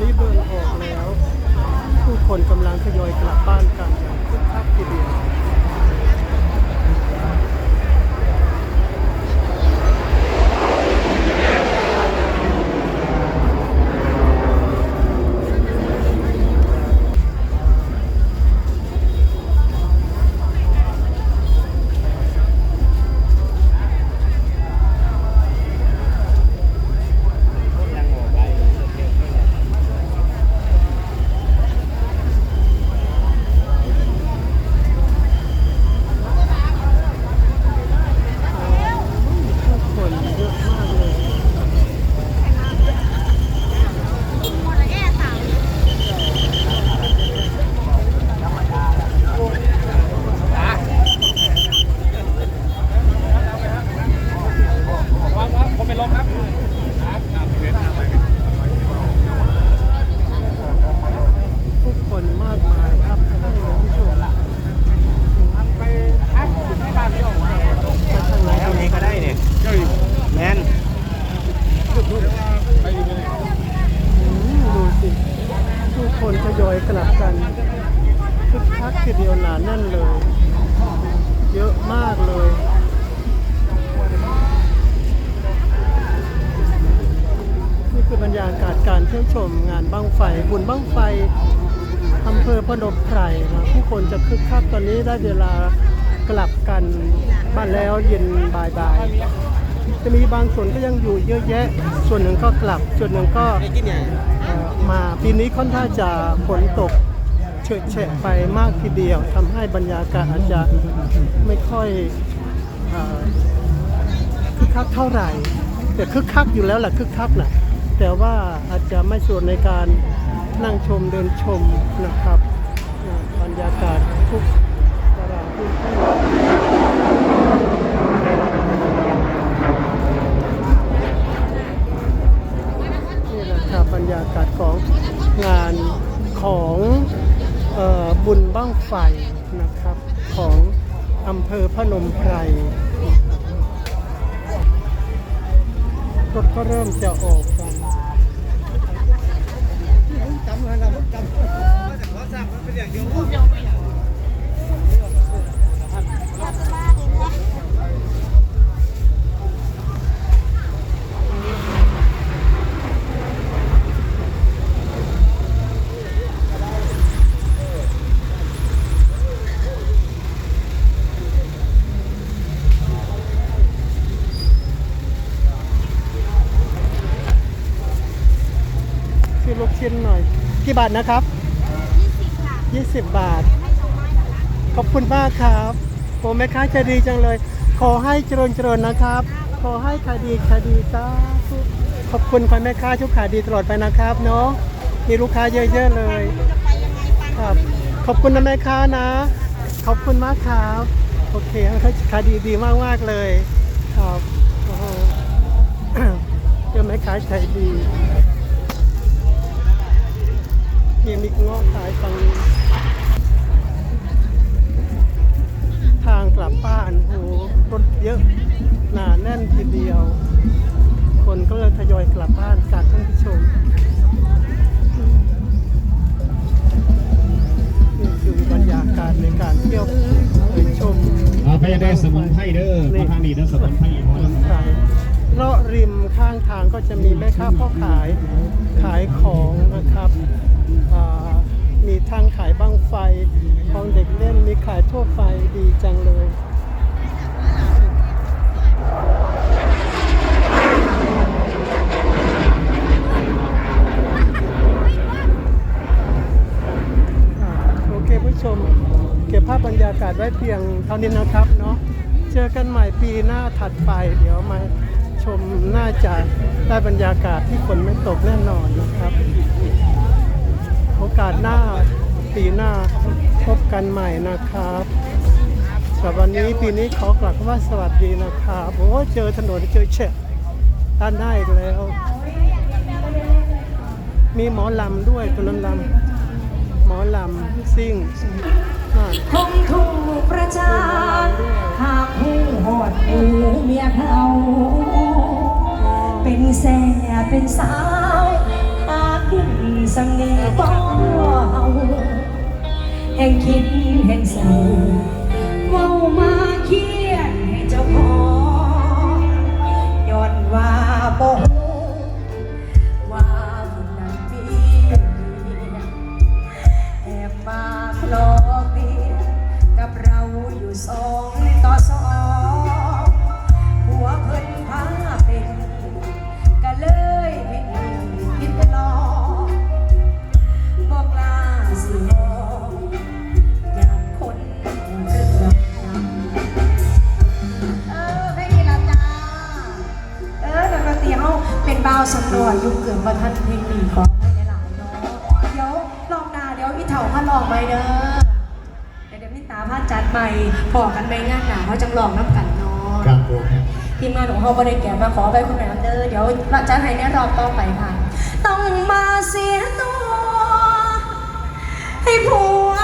นี้เดินออกแล้ว ผู้คนกำลังทยอยกลับบ้านกันอย่างคึกคักทีเดียว นั่นเลย เยอะมากเลยนี่คือบรรยากาศการเที่ยวชมงานบั้งไฟ บุญบั้งไฟอำเภอพนมไพรนะผู้คนจะคึกคักตอนนี้ได้เวลากลับกันบ้านแล้วเย็นบ่ายๆจะมีบางส่วนก็ยังอยู่เยอะแยะ ส่วนหนึ่งก็กลับ ส่วนหนึ่งก็มาปีนี้ค่อนข้างจะฝนตก ฉอะแฉะไปมากทีเดียวทำให้บรรยากาศอาจจะไม่ค่อยคึกคักเท่าไหร่ แต่คึกคักอยู่แล้วแหละคึกคักนะแต่ว่าอาจจะไม่ส่วนในการนั่งชมเดินชมนะครับบรรยากาศทุกตารางพื้นที่นี่แหละครับบรรยากาศของงานของ บุญบ้างไฟนะครับของอำเภอพนมไพรรถก็เริ่มจะออก ชิ้นหน่อย กี่บาทนะครับ 20 บาท ขอบคุณมากครับโอ้แม่ค้าใจดีจังเลย ขอให้เจริญเจริญนะครับ ขอให้ขายดีขายดีสาธุขอบคุณคุณแม่ค้าทุกขายดีตลอดไปนะครับเนาะมีลูกค้าเยอะๆเลยครับขอบคุณนะแม่ค้านะ ขอบคุณมากครับโอเคให้ขายดีดีมากมากๆเลยครับโอ้โหเจอแม่ค้าใจดี มีมิกงาะขายฝั่งทางกลับบ้านโอ้โหรถเยอะหนาแน่นทีเดียว คนก็เลยทยอยกลับบ้านกันท่านผู้ชมนี่คือบรรยากาศในการเที่ยวไปชมเอาไปได้สมุนไพรเด้อมาทางนี้เด้อสมุนไพรพอแล้วขายเลาะริมข้างทางก็จะมีแม่ค้าพ่อขายขายของนะครับ มีทางขายบั้งไฟของเด็กเล่นมีขายทั่วไปดีจังเลยโอเคผู้ชม เก็บภาพบรรยากาศไว้เพียงเท่านี้นะครับเนาะเจอกันใหม่ปีหน้าถัดไป เดี๋ยวมาชมน่าจะได้บรรยากาศที่ฝนไม่ตกแน่นอนนะครับ สหน้าปีหน้าพบกันใหม่นะครับสำหรับวันนี้ปีนี้ขอกลับว่าสวัสดีนะครับโอ้เจอถนนเจอเฉะด้านหน้าอีกแล้ว มีหมอลำด้วยตัวนั้นลำหมอลำซิ่งคงถูกประจานหากผู้หอดหูเมียเขาเป็นแสเป็นสาวตาขึ้นสำนีบ่เฮา แห่งคิดแห่งเศร้าเว้ามาเครียดให้เจ้าของย้อนว่าบ่าวสำรวจยุคเกิดประทันเพลงหนีของไม่ได้หลายเนาะเดี๋ยวลองนาเดี๋ยวอีเถาพันลองไปเด้อเดี๋ยวเดี๋ยวพี่ตาพาจัดใหม่พอกันไหมงานหนาเขาจังลองน้ำกันเนาะครับผมทีมงานของเขาบริแกะมาขอไปคุณแม่เด้อเดี๋ยวเราจะให้ในรอบต่อไปค่ะ ต้องมาเสียตัวให้ผัว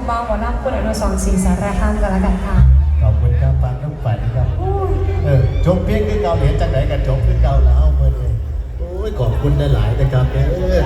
และคุณบาวหมอลำคุณอนุสรณ์ศรีสารคามกันแล้วกันค่ะขอบคุณครับฟังน้ำฝันครับเออจบเพียงคือเก่าเหรียญจากไหนกันจบคือเก่าแล้วเมื่อนี้โอ้ยขอบคุณหลายๆนะครับเออ